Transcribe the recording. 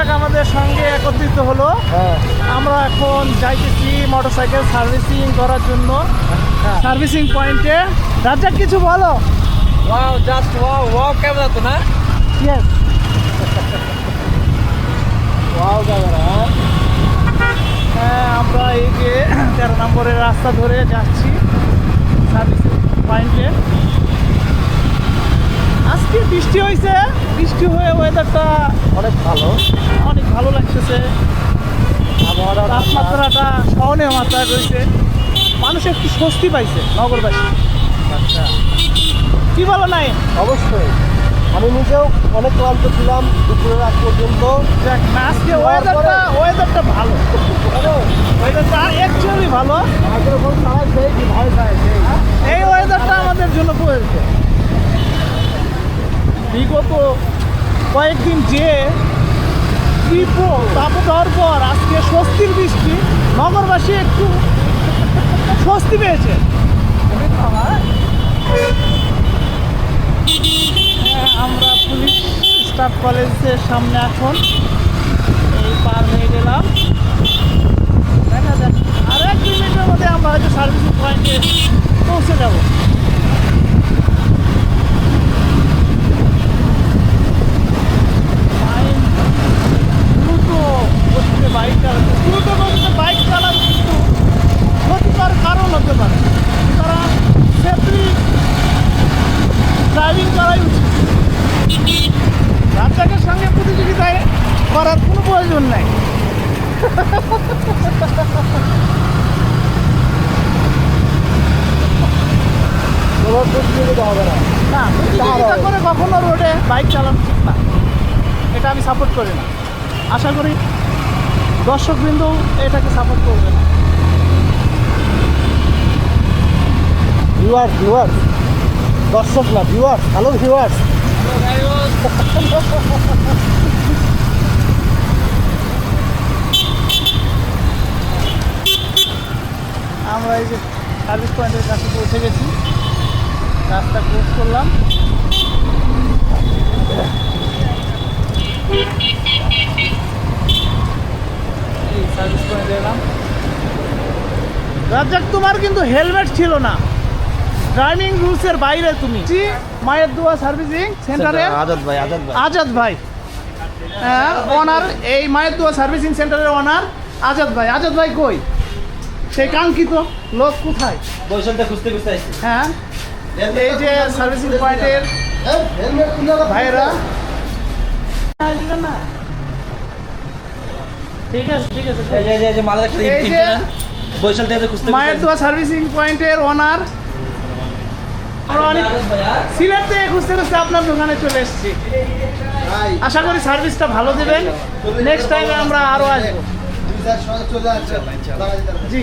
রাজ্জাক আমাদের সঙ্গে একত্রিত হলো। হ্যাঁ। আমরা এখন যাইতেছি মোটরসাইকেল সার্ভিসিং করার জন্য। সার্ভিসিং পয়েন্টে রাজ্জাক কিছু বলো? Wow just wow wow camera তো না? ইয়েস ওয়াও ক্যামেরা হ্যাঁ আমরা এই যে তেরো নম্বরের রাস্তা ধরে যাচ্ছি। সার্ভিসিং পয়েন্টে আজকে বৃষ্টি হয়েছে। বৃষ্টি হয়ে ওয়েদারটা অনেক ভালো। অনেক ভালো লাগতেছে। আবহাওয়াটা তাপমাত্রাটা সহনীয় মাত্রায় রয়েছে। মানুষ একটু স্বস্তি পাইছে নগরবাসী। আচ্ছা। কি বলো নাই? অবশ্যই। আমি নিজেও অনেক ক্লান্ত ছিলাম দুপুরের আগ পর্যন্ত। দেখ আজকে ওয়েদারটা ওয়েদারটা ভালো। ওয়েদারটা অ্যাকচুয়ালি ভালো। আগে যখন সেই কি ভয় পায় সেই এই ওয়েদারটা আমাদের জন্য প্রয়োজন বিগত কয়েকদিন যে তীব্র তাপদার পর আজকে স্বস্তির বৃষ্টি নগরবাসী একটু স্বস্তি পেয়েছে। হ্যাঁ, আমরা পুলিশ স্টাফ কলেজের সামনে এখন এই পার হয়ে গেলাম। করার কোনো প্রয়োজন নাই। না। করে কখনো রোডে বাইক চালানো ঠিক না। এটা আমি সাপোর্ট করি না। আশা করি দর্শকবৃন্দ এটাকে সাপোর্ট করবে না। ভিউয়ার্স ভিউয়ার্স দর্শক না ভিউয়ার্স হ্যালো ভিউয়ার্স আমরা এই যে সার্ভিস পয়েন্টের কাছে পৌঁছে গেছি। রাস্তা ক্রস করলাম। এই সার্ভিস পয়েন্টে এলাম। রাজ্জাক তোমার কিন্তু হেলমেট ছিল না। ড্রাইভিং রুলসের বাইরে তুমি। জি, মায়ের দোয়া সার্ভিসিং সেন্টারে। আজাদ ভাই আজাদ ভাই। আজাদ ভাই। হ্যাঁ ওনার এই মায়ের দোয়া সার্ভিসিং সেন্টারের ওনার আজাদ ভাই। আজাদ ভাই কই? সেই কাঙ্ক্ষিত লোক কোথায়? বৈশালটা খুঁজতে খুঁজতে আসছি। হ্যাঁ? এই যে সার্ভিসিং পয়েন্টের ভাইয়েরা। না ঠিক আছে ঠিক আছে। এই যে এই একটা এই যে বৈশাল থেকে খুঁজতে মায়ের দোয়া সার্ভিসিং পয়েন্টের ওনার সিলেট থেকে খুঁজতে খুঁজতে আপনার দোকানে চলে এসেছি। আশা করি সার্ভিসটা ভালো দেবেন। নেক্সট টাইমে আমরা আরও আসব। জি।